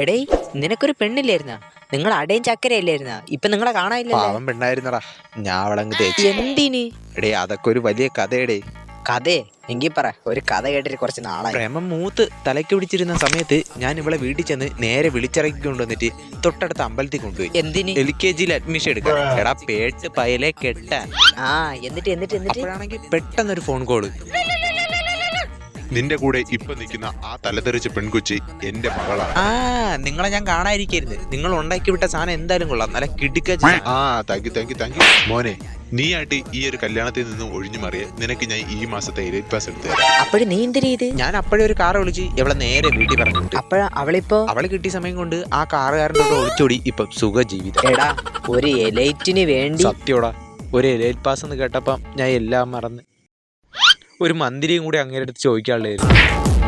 എടേ നിനക്കൊരു പെണ്ണില്ലായിരുന്ന? നിങ്ങൾ അടയും ചക്കരയല്ലായിരുന്ന? ഇപ്പൊ നിങ്ങളെ കാണാനില്ല പാവം പെണ്ണായിരുന്നടാ. ഞാൻ അവളങ്ങ് തേച്ചു. എന്തിന്? എടേ അതൊക്കെ ഒരു വലിയ കഥയടേ. കഥേ? എങ്കിൽ പറ ഒരു കഥ കേട്ടിട്ട് കുറച്ച് നാളായി. പ്രേമം മൂത്ത് തലയ്ക്ക് പിടിച്ചിരുന്ന സമയത്ത് ഞാൻ ഇവളെ വീട്ടിൽ ചെന്ന് നേരെ വിളിച്ചിറക്കി കൊണ്ടുവന്നിട്ട് തൊട്ടടുത്ത അമ്പലത്തിൽ കൊണ്ടുപോയി. എന്തിന്? എൽ കെ ജിയിൽ അഡ്മിഷൻ എടുക്കാം എടാ പേട്ട് പയലെ കെട്ടാൻ. ആ എന്നിട്ട് എന്നിട്ട് എന്നിട്ട്? അപ്പോഴാണെങ്കിൽ പെട്ടെന്നൊരു ഫോൺ കോൾ നിന്റെ കൂടെ ഇപ്പൊ നിൽക്കുന്ന ആ തലതെറിച്ച പെൺകുച്ചി എന്റെ മകളാണ്. ആ നിങ്ങളെ ഞാൻ കാണാതിരിക്കരുത്. നിങ്ങൾ ഉണ്ടാക്കി വിട്ട സാധനം എന്തായാലും കൊള്ളാം. നല്ല കിടുക്ക ആ thank you thank you thank you മോനെ നീയായിട്ട് ഈ ഒരു കല്യാണത്തിൽ നിന്ന് ഒഴിഞ്ഞു മാറിയ. നിനക്ക് ഞാൻ ഈ മാസത്തെ എലൈറ്റ് പാസ് എടുത്തു തരാം. അപ്പോഴും നീ എന്ത് രീതി ഞാൻ അപ്പോഴേ ഒരു കാർ വിളിച്ച് ഇവളെ നേരെ വീട്ടിൽ പറഞ്ഞു വിട്ടു അപ്പോഴ അവളിപ്പോ? അവളെ കിട്ടിയ സമയം കൊണ്ട് ആ കാറുകാരന്റെ കൂടെ ഒളിച്ചോടി ഇപ്പൊ സുഖ ജീവിതം എടാ ഒരു എലൈറ്റിന് വേണ്ടി സത്യോടാ ഒരു എലൈറ്റ് പാസ് എന്ന് കേട്ടപ്പം ഞാൻ എല്ലാം മറന്ന്. ഒരു മന്ത്രിയും കൂടി അങ്ങേരടുത്ത് അടുത്ത് ചോദിക്കാനുള്ളായിരുന്നു